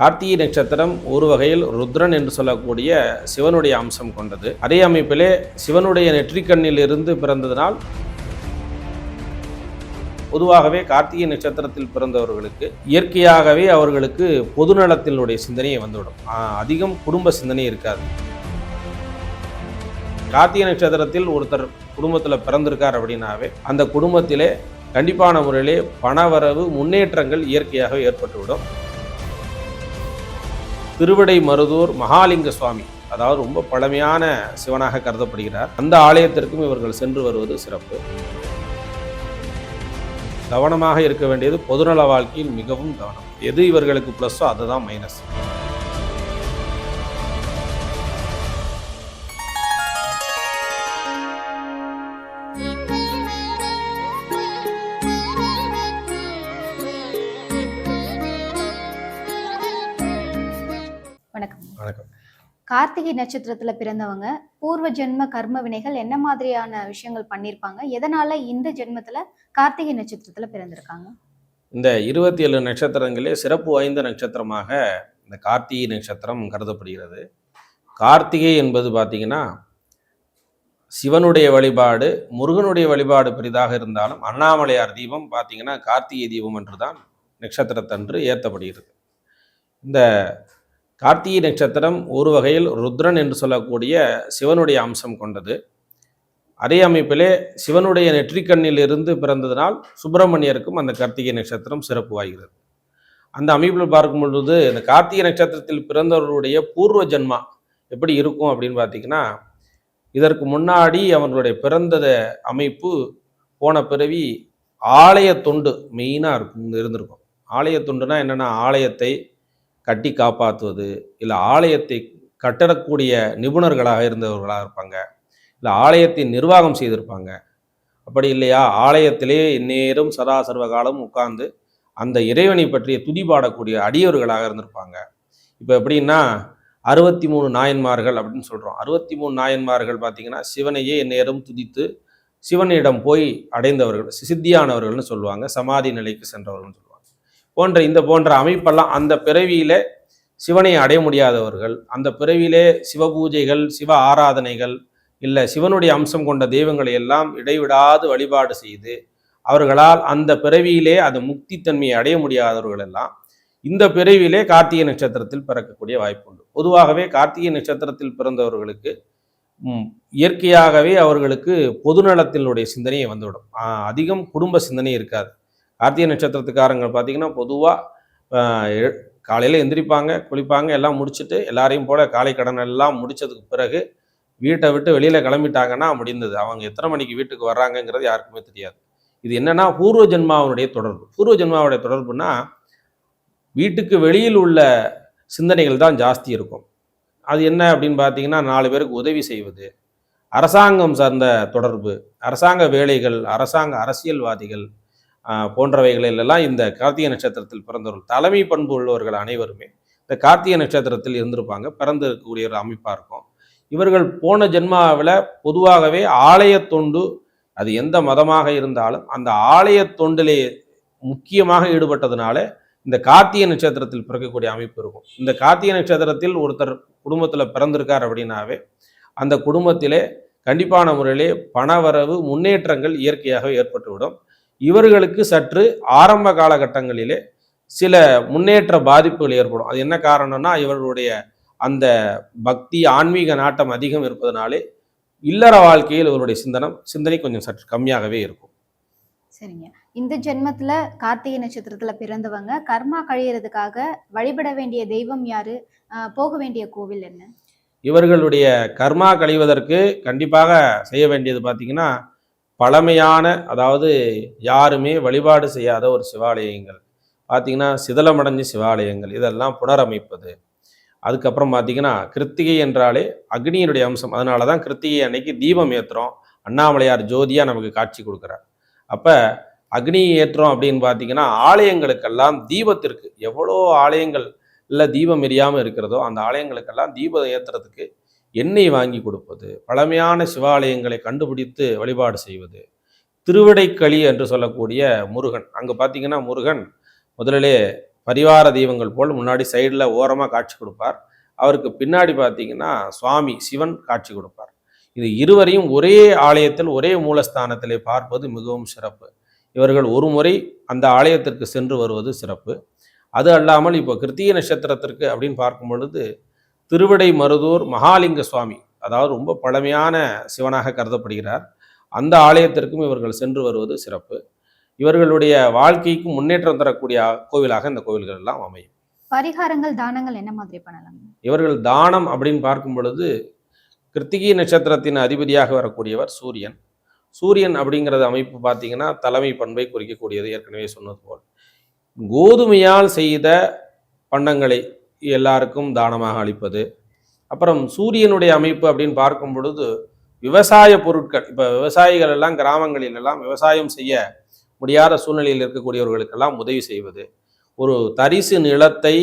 கார்த்திகை நட்சத்திரம் ஒரு வகையில் ருத்ரன் என்று சொல்லக்கூடிய சிவனுடைய அம்சம் கொண்டது. அதே அமைப்பிலே சிவனுடைய நெற்றிக்கண்ணில் இருந்து பிறந்ததனால் பொதுவாகவே கார்த்திகை நட்சத்திரத்தில் பிறந்தவர்களுக்கு இயற்கையாகவே அவர்களுக்கு பொதுநலத்தினுடைய சிந்தனையை வந்துவிடும். அதிகம் குடும்ப சிந்தனை இருக்காது. கார்த்திகை நட்சத்திரத்தில் ஒருத்தர் குடும்பத்தில் பிறந்திருக்கார் அப்படின்னாவே அந்த குடும்பத்திலே கண்டிப்பான முறையிலே பணவரவு முன்னேற்றங்கள் இயற்கையாகவே ஏற்பட்டுவிடும். திருவிடை மருதூர் மகாலிங்க சுவாமி. அதாவது ரொம்ப பழமையான சிவனாக கருதப்படுகிறார். அந்த ஆலயத்திற்கும் இவர்கள் சென்று வருவது சிறப்பு. கவனமாக இருக்க வேண்டியது பொதுநல வாழ்க்கையில் மிகவும் கவனம். எது இவர்களுக்கு ப்ளஸ்ஸோ அதுதான் மைனஸ் கார்த்திகை நட்சத்திரத்துல பிறந்தவங்க பூர்வ ஜென்ம கர்ம வினைகள் என்ன மாதிரியான விஷயங்கள் பண்ணியிருப்பாங்க எதனால இந்த ஜென்மத்துல கார்த்திகை நட்சத்திரத்துல பிறந்திருக்காங்க? இந்த இருபத்தி ஏழு நட்சத்திரங்களே சிறப்பு வாய்ந்த நட்சத்திரமாக இந்த கார்த்திகை நட்சத்திரம் கருதப்படுகிறது. கார்த்திகை என்பது பார்த்தீங்கன்னா சிவனுடைய வழிபாடு முருகனுடைய வழிபாடு பெரிதாக இருந்தாலும் அண்ணாமலையார் தீபம் பார்த்தீங்கன்னா கார்த்திகை தீபம் என்று தான் நட்சத்திரத்தன்று ஏற்றப்படுகிறது இந்த கார்த்திகை நட்சத்திரம் ஒரு வகையில் ருத்ரன் என்று சொல்லக்கூடிய சிவனுடைய அம்சம் கொண்டது. அதே அமைப்பிலே சிவனுடைய நெற்றிக்கண்ணில் இருந்து பிறந்ததனால் சுப்பிரமணியருக்கும் அந்த கார்த்திகை நட்சத்திரம் சிறப்பு வாய்கிறது அந்த அமைப்பில் பார்க்கும் பொழுது இந்த கார்த்திகை நட்சத்திரத்தில் பிறந்தவர்களுடைய பூர்வ ஜென்மா எப்படி இருக்கும் அப்படின்னு பார்த்தீங்கன்னா இதற்கு முன்னாடி அவர்களுடைய பிறந்தத அமைப்பு போன பிறவி ஆலய தொண்டு மெயினாக இருக்கும் இருந்திருக்கும். ஆலய தொண்டுனா என்னென்னா ஆலயத்தை கட்டி காப்பாற்றுவது இல்லை ஆலயத்தை கட்டடக்கூடிய நிபுணர்களாக இருந்தவர்களாக இருப்பாங்க இல்லை ஆலயத்தை நிர்வாகம் செய்திருப்பாங்க. அப்படி இல்லையா? ஆலயத்திலே இந்நேரம் சதா சர்வ காலம் உட்கார்ந்து அந்த இறைவனை பற்றிய துதி பாடக்கூடிய அடியவர்களாக இருந்திருப்பாங்க. இப்போ எப்படின்னா அறுபத்தி மூணு நாயன்மார்கள் அப்படின்னு சொல்கிறோம் அறுபத்தி மூணு நாயன்மார்கள் பார்த்தீங்கன்னா சிவனையே இந்நேரம் துதித்து சிவனிடம் போய் அடைந்தவர்கள் சித்தியானவர்கள்னு சொல்லுவாங்க சமாதி நிலைக்கு சென்றவர்கள்னு சொல்லுவாங்க. போன்ற இந்த போன்ற அமைப்பெல்லாம் அந்த பிறவியில சிவனை அடைய முடியாதவர்கள் அந்த பிறவியிலே சிவ பூஜைகள் சிவ ஆராதனைகள் இல்லை சிவனுடைய அம்சம் கொண்ட தெய்வங்களை எல்லாம் இடைவிடாது வழிபாடு செய்து அவர்களால் அந்த பிறவியிலே அது முக்தித்தன்மையை அடைய முடியாதவர்கள் எல்லாம் இந்த பிறவியிலே கார்த்திகை நட்சத்திரத்தில் பிறக்கக்கூடிய வாய்ப்பு உண்டு. பொதுவாகவே கார்த்திகை நட்சத்திரத்தில் பிறந்தவர்களுக்கு இயற்கையாகவே அவர்களுக்கு பொதுநலத்தினுடைய சிந்தனையை வந்துவிடும். அதிகம் குடும்ப சிந்தனை இருக்காது. கார்த்திகை நட்சத்திரத்துக்காரங்க பார்த்தீங்கன்னா பொதுவாக காலையில் எந்திரிப்பாங்க குளிப்பாங்க எல்லாம் முடிச்சுட்டு எல்லாரையும் போல காலை கடன் எல்லாம் முடித்ததுக்கு பிறகு வீட்டை விட்டு வெளியில் கிளம்பிட்டாங்கன்னா முடிந்தது. அவங்க எத்தனை மணிக்கு வீட்டுக்கு வர்றாங்கங்கிறது யாருக்குமே தெரியாது. இது என்னென்னா பூர்வ ஜென்மாவனுடைய தொடர்பு. பூர்வ ஜென்மாவுடைய தொடர்புனா வீட்டுக்கு வெளியில் உள்ள சிந்தனைகள் தான் ஜாஸ்தி இருக்கும். அது என்ன அப்படின்னு பார்த்தீங்கன்னா நாலு பேருக்கு உதவி செய்வது அரசாங்கம் சார்ந்த தொடர்பு அரசாங்க வேலைகள் அரசாங்க அரசியல்வாதிகள் போன்றவைகளிலெல்லாம் இந்த கார்த்திகை நட்சத்திரத்தில் பிறந்தவர்கள் தலைமை பண்பு உள்ளவர்கள் அனைவருமே இந்த கார்த்திகை நட்சத்திரத்தில் இருந்திருப்பாங்க. பிறந்து இருக்கக்கூடிய ஒரு அமைப்பாக இருக்கும். இவர்கள் போன ஜென்மாவில் பொதுவாகவே ஆலய தொண்டு அது எந்த மதமாக இருந்தாலும் அந்த ஆலய தொண்டிலே முக்கியமாக ஈடுபட்டதுனால இந்த கார்த்திகை நட்சத்திரத்தில் பிறக்கக்கூடிய அமைப்பு இருக்கும். இந்த கார்த்திகை நட்சத்திரத்தில் ஒருத்தர் குடும்பத்தில் பிறந்திருக்கார் அப்படின்னாவே அந்த குடும்பத்திலே கண்டிப்பான முறையிலே பணவரவு முன்னேற்றங்கள் இயற்கையாக ஏற்பட்டுவிடும். இவர்களுக்கு சற்று ஆரம்ப காலகட்டங்களிலே சில முன்னேற்ற பாதிப்புகள் ஏற்படும். அது என்ன காரணம்னா இவர்களுடைய அந்த பக்தி ஆன்மீக நாட்டம் அதிகம் இருப்பதனாலே இல்லற வாழ்க்கையில் இவருடைய சிந்தனம் சிந்தனை கொஞ்சம் சற்று கம்மியாகவே இருக்கும். சரிங்க. இந்த ஜென்மத்துல கார்த்திகை நட்சத்திரத்துல பிறந்தவங்க கர்மா கழியறதுக்காக வழிபட வேண்டிய தெய்வம் யாரு? போக வேண்டிய கோவில் என்ன? இவர்களுடைய கர்மா கழிவதற்கு கண்டிப்பாக செய்ய வேண்டியது பார்த்தீங்கன்னா பழமையான அதாவது யாருமே வழிபாடு செய்யாத ஒரு சிவாலயங்கள். பார்த்திங்கன்னா சிதலமடைஞ்ச சிவாலயங்கள் இதெல்லாம் புனரமைப்பது. அதுக்கப்புறம் பார்த்திங்கன்னா கிருத்திகை என்றாலே அக்னியினுடைய அம்சம். அதனால தான் கிருத்திகை அன்னைக்கு தீபம் ஏற்றுறோம் அண்ணாமலையார் ஜோதியாக நமக்கு காட்சி கொடுக்குறார். அப்போ அக்னி ஏற்றுறோம் அப்படின்னு பார்த்தீங்கன்னா ஆலயங்களுக்கெல்லாம் தீபத்திற்கு எவ்வளோ ஆலயங்கள் இல்லை தீபம் எரியாமல் இருக்கிறதோ அந்த ஆலயங்களுக்கெல்லாம் தீபம் ஏற்றுறதுக்கு எண்ணெய் வாங்கி கொடுப்பது பழமையான சிவாலயங்களை கண்டுபிடித்து வழிபாடு செய்வது திருவிடைக்களி என்று சொல்லக்கூடிய முருகன். அங்கே பார்த்தீங்கன்னா முருகன் முதலிலே பரிவார தெய்வங்கள் போல் முன்னாடி சைடில் ஓரமாக காட்சி கொடுப்பார். அவருக்கு பின்னாடி பார்த்தீங்கன்னா சுவாமி சிவன் காட்சி கொடுப்பார். இது இருவரையும் ஒரே ஆலயத்தில் ஒரே மூலஸ்தானத்திலே பார்ப்பது மிகவும் சிறப்பு. இவர்கள் ஒரு முறை அந்த ஆலயத்திற்கு சென்று வருவது சிறப்பு. அது அல்லாமல் இப்போ கிருத்திய நட்சத்திரத்திற்கு அப்படின்னு பார்க்கும் பொழுது திருவிடை மருதூர் மகாலிங்க சுவாமி அதாவது ரொம்ப பழமையான சிவனாக கருதப்படுகிறார். அந்த ஆலயத்திற்கும் இவர்கள் சென்று வருவது சிறப்பு. இவர்களுடைய வாழ்க்கைக்கு முன்னேற்றம் தரக்கூடிய கோவிலாக இந்த கோவில்கள் எல்லாம் அமையும். பரிகாரங்கள் தானங்கள் என்ன மாதிரி பண்ணலாம்? இவர்கள் தானம் அப்படின்னு பார்க்கும் பொழுது கிருத்திகை நட்சத்திரத்தின் அதிபதியாக வரக்கூடியவர் சூரியன். சூரியன் அப்படிங்கிறது அமைப்பு பார்த்தீங்கன்னா தலைமை பண்பை குறிக்கக்கூடியது ஏற்கனவே சொன்னது போல். கோதுமையால் செய்த பண்டங்களை எல்லாருக்கும் தானமாக அளிப்பது. அப்புறம் சூரியனுடைய அமைப்பு அப்படின்னு பார்க்கும் பொழுது விவசாய பொருட்கள் இப்போ விவசாயிகள் எல்லாம் கிராமங்களில் எல்லாம் விவசாயம் செய்ய முடியாத சூழ்நிலையில் இருக்கக்கூடியவர்களுக்கெல்லாம் உதவி செய்வது. ஒரு தரிசு நிலத்தை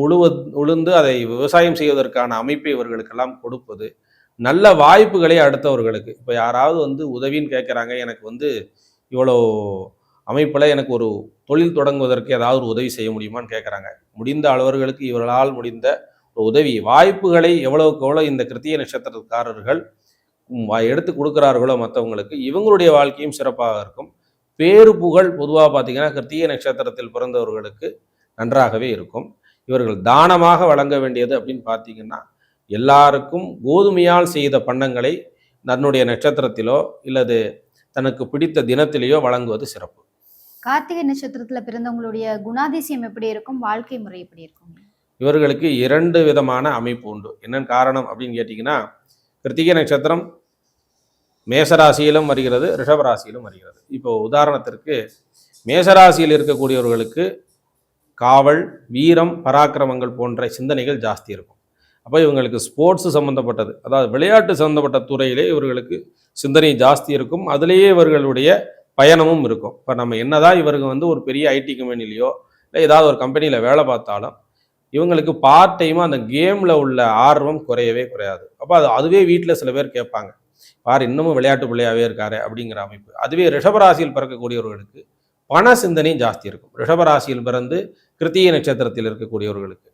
உழுவ உழுந்து அதை விவசாயம் செய்வதற்கான அமைப்பை இவர்களுக்கெல்லாம் கொடுப்பது. நல்ல வாய்ப்புகளை அடுத்தவர்களுக்கு. இப்போ யாராவது வந்து உதவின்னு கேட்குறாங்க எனக்கு வந்து இவ்வளோ அமைப்பில் எனக்கு ஒரு தொழில் தொடங்குவதற்கு ஏதாவது ஒரு உதவி செய்ய முடியுமான்னு கேட்குறாங்க. முடிந்த அளவர்களுக்கு இவர்களால் முடிந்த ஒரு உதவி. வாய்ப்புகளை எவ்வளவுக்கு எவ்வளோ இந்த கிருத்திய நட்சத்திரக்காரர்கள் வா- எடுத்து கொடுக்குறார்களோ மற்றவங்களுக்கு இவங்களுடைய வாழ்க்கையும் சிறப்பாக இருக்கும். பேரு புகழ் பொதுவாக பார்த்தீங்கன்னா கிருத்திய நட்சத்திரத்தில் பிறந்தவர்களுக்கு நன்றாகவே இருக்கும். இவர்கள் தானமாக வழங்க வேண்டியது அப்படின்னு பார்த்தீங்கன்னா எல்லாருக்கும் கோதுமையால் செய்த பண்டங்களை தன்னுடைய நட்சத்திரத்திலோ இல்லது தனக்கு பிடித்த தினத்திலேயோ வழங்குவது சிறப்பு. கார்த்திகை நட்சத்திரத்துல பிறந்தவங்களுடைய குணாதிசயம் எப்படி இருக்கும்? வாழ்க்கை முறை எப்படி இருக்கும்? இவர்களுக்கு இரண்டு விதமான அமைப்பு உண்டு. என்னன்னு காரணம் அப்படின்னு கேட்டிங்கன்னா கிருத்திகை நட்சத்திரம் மேசராசியிலும் வருகிறது ரிஷபராசியிலும் வருகிறது. இப்போ உதாரணத்திற்கு மேசராசியில் இருக்கக்கூடியவர்களுக்கு காவல் வீரம் பராக்கிரமங்கள் போன்ற சிந்தனைகள் ஜாஸ்தி இருக்கும். அப்போ இவங்களுக்கு ஸ்போர்ட்ஸ் சம்மந்தப்பட்டது அதாவது விளையாட்டு சம்மந்தப்பட்ட துறையிலே இவர்களுக்கு சிந்தனை ஜாஸ்தி இருக்கும். அதிலேயே இவர்களுடைய பயணமும் இருக்கும். இப்போ நம்ம என்னதான் இவருக்கு வந்து ஒரு பெரிய ஐடி கம்பெனிலேயோ இல்லை ஏதாவது ஒரு கம்பெனியில் வேலை பார்த்தாலும் இவங்களுக்கு பார்ட் டைமாக அந்த கேமில் உள்ள ஆர்வம் குறையவே குறையாது. அப்போ அது அதுவே வீட்டில் சில பேர் கேட்பாங்க. பார் இன்னமும் விளையாட்டு பிள்ளையாகவே இருக்காரு அப்படிங்கிற அமைப்பு. அதுவே ரிஷபராசியில் பிறக்கக்கூடியவர்களுக்கு பண சிந்தனையும் ஜாஸ்தி இருக்கும். ரிஷபராசியில் பிறந்து கிருத்திகை நட்சத்திரத்தில் இருக்கக்கூடியவர்களுக்கு.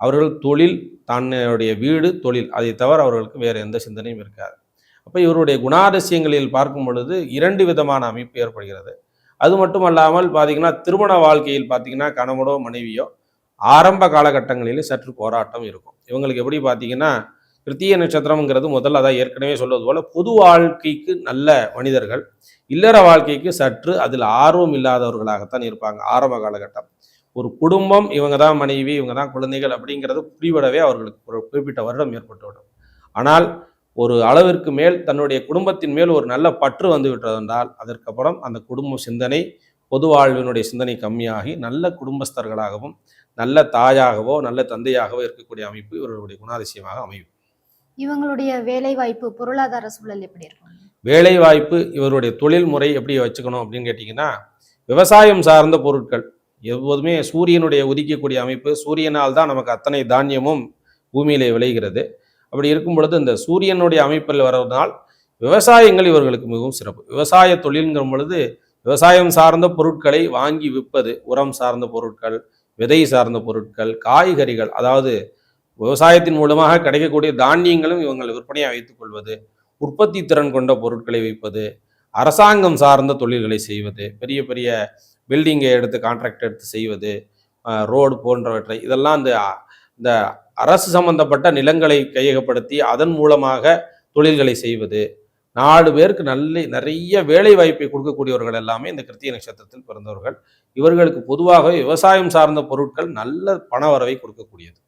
அவர்கள் தொழில் தன்னுடைய வீடு தொழில் அதை தவிர அவர்களுக்கு வேறு எந்த சிந்தனையும் இருக்காது. அப்போ இவருடைய குணாதிசயங்களில் பார்க்கும் பொழுது இரண்டு விதமான அமைப்பு ஏற்படுகிறது. அது மட்டும் அல்லாமல் பார்த்தீங்கன்னா திருமண வாழ்க்கையில் பார்த்தீங்கன்னா கணவனோ மனைவியோ ஆரம்ப காலகட்டங்களிலே சற்று போராட்டம் இருக்கும். இவங்களுக்கு எப்படி பார்த்தீங்கன்னா கிருத்திய நட்சத்திரம்ங்கிறது முதல்ல அதான் ஏற்கனவே சொல்வது போல் பொது வாழ்க்கைக்கு நல்ல மனிதர்கள் இல்லற வாழ்க்கைக்கு சற்று அதில் ஆர்வம் இல்லாதவர்களாகத்தான் இருப்பாங்க ஆரம்ப காலகட்டம். ஒரு குடும்பம் இவங்க தான் மனைவி இவங்க தான் குழந்தைகள் அப்படிங்கிறது புரிவிடவே அவர்களுக்கு ஒரு குறிப்பிட்ட வருடம் ஏற்பட்டுவிடும். ஆனால் ஒரு அளவிற்கு மேல் தன்னுடைய குடும்பத்தின் மேல் ஒரு நல்ல பற்று வந்து விட்டதென்றால் அதற்கப்புறம் அந்த குடும்ப சிந்தனை பொது வாழ்வினுடைய சிந்தனை கம்மியாகி நல்ல குடும்பஸ்தர்களாகவும் நல்ல தாயாகவோ நல்ல தந்தையாகவோ இருக்கக்கூடிய அமைப்பு இவர்களுடைய குணாதிசயமாக அமையும். இவங்களுடைய வேலை வாய்ப்பு பொருளாதார சூழல் எப்படி இருக்கும்? வேலை வாய்ப்பு இவருடைய தொழில் முறை எப்படி வச்சுக்கணும் அப்படின்னு கேட்டிங்கன்னா விவசாயம் சார்ந்த பொருட்கள் எப்போதுமே சூரியனுடைய உதிக்கக்கூடிய அமைப்பு சூரியனால் தான் நமக்கு அத்தனை தானியமும் பூமியிலே விளைகிறது. அப்படி இருக்கும் பொழுது இந்த சூரியனுடைய அமைப்பில் வர்றதுனால் விவசாயங்கள் இவர்களுக்கு மிகவும் சிறப்பு. விவசாய தொழில்ங்கிற பொழுது விவசாயம் சார்ந்த பொருட்களை வாங்கி விற்பது உரம் சார்ந்த பொருட்கள் விதை சார்ந்த பொருட்கள் காய்கறிகள் அதாவது விவசாயத்தின் மூலமாக கிடைக்கக்கூடிய தானியங்களும் இவங்கள் விற்பனையாக வைத்துக் கொள்வது உற்பத்தி திறன் கொண்ட பொருட்களை வைப்பது அரசாங்கம் சார்ந்த தொழில்களை செய்வது பெரிய பெரிய பில்டிங்கை எடுத்து கான்ட்ராக்ட் எடுத்து செய்வது ரோடு போன்றவற்றை இதெல்லாம் இந்த இந்த அரசு சம்பந்தப்பட்ட நிலங்களை கையகப்படுத்தி அதன் மூலமாக தொழில்களை செய்வது. நாலு பேருக்கு நல்ல நிறைய வேலை வாய்ப்பை கொடுக்கக்கூடியவர்கள் எல்லாமே இந்த கிருத்திய நட்சத்திரத்தில் பிறந்தவர்கள். இவர்களுக்கு பொதுவாகவே விவசாயம் சார்ந்த பொருட்கள் நல்ல பண வரவை கொடுக்கக்கூடியது.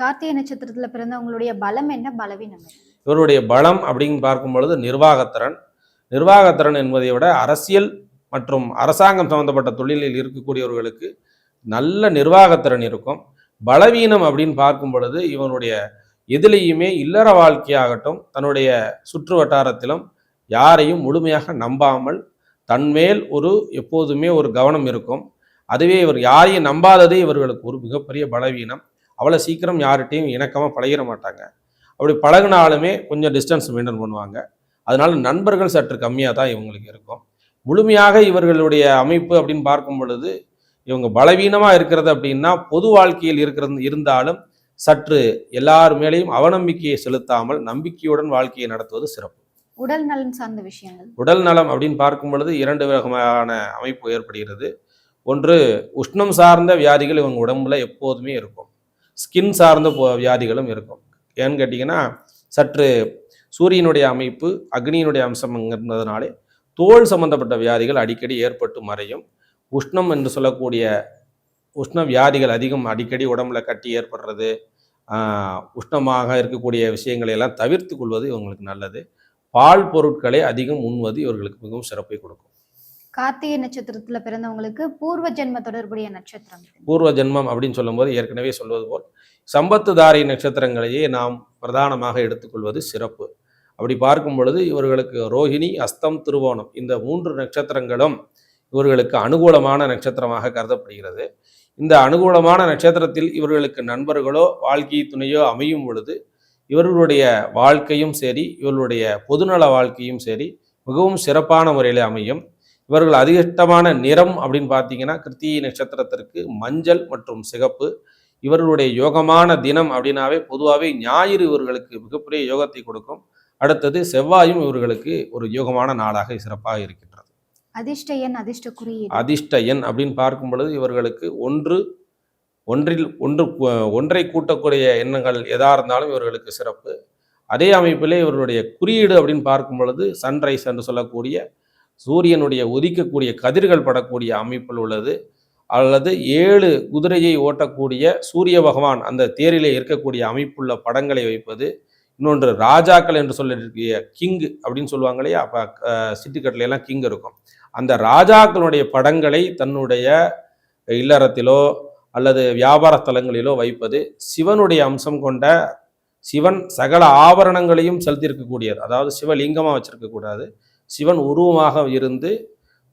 கார்த்திகை நட்சத்திரத்துல பிறந்தவங்களுடைய பலம் என்ன? பலவீனம் இவருடைய பலம் அப்படின்னு பார்க்கும் பொழுது நிர்வாகத்திறன். நிர்வாகத்திறன் என்பதை விட அரசியல் மற்றும் அரசாங்கம் சம்பந்தப்பட்ட தொழிலில் இருக்கக்கூடியவர்களுக்கு நல்ல நிர்வாகத்திறன் இருக்கும். பலவீனம் அப்படின்னு பார்க்கும் பொழுது இவனுடைய எதிலையுமே இல்லற வாழ்க்கையாகட்டும் தன்னுடைய சுற்று வட்டாரத்திலும் யாரையும் முழுமையாக நம்பாமல் தன்மேல் ஒரு எப்போதுமே ஒரு கவனம் இருக்கும். அதுவே இவர் யாரையும் நம்பாததே இவர்களுக்கு ஒரு மிகப்பெரிய பலவீனம். அவ்வளோ சீக்கிரம் யார்கிட்டையும் இணக்கமாக பழகிட மாட்டாங்க. அப்படி பழகினாலுமே கொஞ்சம் டிஸ்டன்ஸ் மெயின்டைன் பண்ணுவாங்க. அதனால நண்பர்கள் சற்று கம்மியாக தான் இவங்களுக்கு இருக்கும். முழுமையாக இவர்களுடைய அமைப்பு அப்படின்னு பார்க்கும் பொழுது இவங்க பலவீனமா இருக்கிறது அப்படின்னா பொது வாழ்க்கையில் இருக்கிறது இருந்தாலும் சற்று எல்லார் மேலேயும் அவநம்பிக்கையை செலுத்தாமல் நம்பிக்கையுடன் வாழ்க்கையை நடத்துவது சிறப்பு. உடல் நலன் சார்ந்த விஷயங்கள். உடல் நலம் அப்படின்னு பார்க்கும் பொழுது இரண்டு விதமான அமைப்பு ஏற்படுகிறது. ஒன்று உஷ்ணம் சார்ந்த வியாதிகள் இவங்க உடம்புல எப்போதுமே இருக்கும். ஸ்கின் சார்ந்த வியாதிகளும் இருக்கும். ஏன்னு கேட்டிங்கன்னா சற்று சூரியனுடைய அமைப்பு அக்னியினுடைய அம்சம் இருந்ததுனாலே தோல் சம்பந்தப்பட்ட வியாதிகள் அடிக்கடி ஏற்பட்டு மறையும். உஷ்ணம் என்று சொல்லக்கூடிய உஷ்ண வியாதிகள் அதிகம் அடிக்கடி உடம்புல கட்டி ஏற்படுறது உஷ்ணமாக இருக்கக்கூடிய விஷயங்களை எல்லாம் தவிர்த்து கொள்வது இவங்களுக்கு நல்லது. பால் பொருட்களை அதிகம் உண்வது இவர்களுக்கு மிகவும் சிறப்பை கொடுக்கும். கார்த்திகை நட்சத்திரத்துல பிறந்தவங்களுக்கு பூர்வ ஜென்ம தொடர்புடைய நட்சத்திரம். பூர்வ ஜென்மம் அப்படின்னு சொல்லும்போது ஏற்கனவே சொல்வது போல் சம்பத்துதாரி நட்சத்திரங்களையே நாம் பிரதானமாக எடுத்துக்கொள்வது சிறப்பு. அப்படி பார்க்கும் பொழுது இவர்களுக்கு ரோஹிணி அஸ்தம் திருவோணம் இந்த மூன்று நட்சத்திரங்களும் இவர்களுக்கு அனுகூலமான நட்சத்திரமாக கருதப்படுகிறது. இந்த அனுகூலமான நட்சத்திரத்தில் இவர்களுக்கு நண்பர்களோ வாழ்க்கை துணையோ அமையும் பொழுது இவர்களுடைய வாழ்க்கையும் சரி இவர்களுடைய பொதுநல வாழ்க்கையும் சரி மிகவும் சிறப்பான முறையில் அமையும். இவர்கள் அதிகட்டமான நிறம் அப்படின்னு பார்த்தீங்கன்னா கிருத்திகை நட்சத்திரத்திற்கு மஞ்சள் மற்றும் சிகப்பு. இவர்களுடைய யோகமான தினம் அப்படின்னாவே பொதுவாகவே ஞாயிறு இவர்களுக்கு மிகப்பெரிய யோகத்தை கொடுக்கும். அடுத்தது செவ்வாயும் இவர்களுக்கு ஒரு யோகமான நாளாக சிறப்பாக இருக்கின்றது. அதிர்ஷ்ட எண் அதிர்ஷ்ட குறியீடு. அதிர்ஷ்ட எண் அப்படின்னு பார்க்கும் பொழுது இவர்களுக்கு ஒன்று ஒன்றில் ஒன்று ஒன்றை கூட்டக்கூடிய எண்ணங்கள் எதா இருந்தாலும் இவர்களுக்கு சிறப்பு. அதே அமைப்பிலே இவர்களுடைய குறியீடு அப்படின்னு பார்க்கும் பொழுது சன்ரைஸ் என்று சொல்லக்கூடிய சூரியனுடைய உதிக்கக்கூடிய கதிர்கள் படக்கூடிய அமைப்பில் உள்ளது. அல்லது ஏழு குதிரையை ஓட்டக்கூடிய சூரிய பகவான் அந்த தேரிலே இருக்கக்கூடிய அமைப்புள்ள படங்களை வைப்பது. இன்னொன்று ராஜாக்கள் என்று சொல்லியிருக்கிய கிங் அப்படின்னு சொல்லுவாங்க இல்லையா? அப்போ சிட்டுக்கட்டில எல்லாம் கிங் இருக்கும். அந்த ராஜாக்களுடைய படங்களை தன்னுடைய இல்லறத்திலோ அல்லது வியாபார ஸ்தலங்களிலோ வைப்பது சிவனுடைய அம்சம் கொண்ட சிவன் சகல ஆபரணங்களையும் செலுத்தியிருக்கக்கூடியது. அதாவது சிவலிங்கமாக வச்சிருக்கக்கூடாது சிவன் உருவமாக இருந்து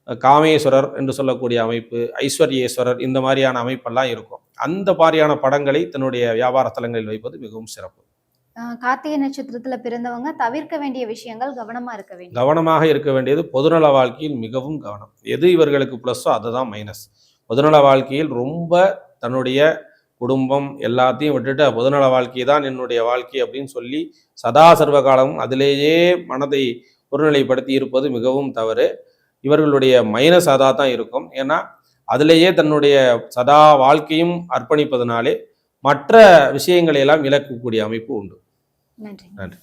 காமேஸ்வரர் என்று சொல்லக்கூடிய அமைப்பு ஐஸ்வர்யேஸ்வரர் இந்த மாதிரியான அமைப்பெல்லாம் இருக்கும். அந்த மாதிரியான படங்களை தன்னுடைய வியாபார ஸ்தலங்களில் வைப்பது மிகவும் சிறப்பு. கார்த்திகை நட்சத்திரத்துல பிறந்தவங்க தவிர்க்க வேண்டிய விஷயங்கள் கவனமா இருக்க வேண்டும். கவனமாக இருக்க வேண்டியது பொதுநல வாழ்க்கையில் மிகவும் கவனம். எது இவர்களுக்கு ப்ளஸ்ஸோ அதுதான் மைனஸ் பொதுநல வாழ்க்கையில் ரொம்ப தன்னுடைய குடும்பம் எல்லாத்தையும் விட்டுட்டு பொதுநல வாழ்க்கை தான் என்னுடைய வாழ்க்கை அப்படின்னு சொல்லி சதா சர்வ காலமும் அதிலேயே மனதை ஒருநிலைப்படுத்தி இருப்பது மிகவும் தவறு. இவர்களுடைய மைனஸ் அதாக தான் இருக்கும். ஏன்னா அதிலேயே தன்னுடைய சதா வாழ்க்கையும் அர்ப்பணிப்பதனாலே மற்ற விஷயங்களையெல்லாம் இழக்கக்கூடிய அமைப்பு உண்டு. நன்றி. நன்றி.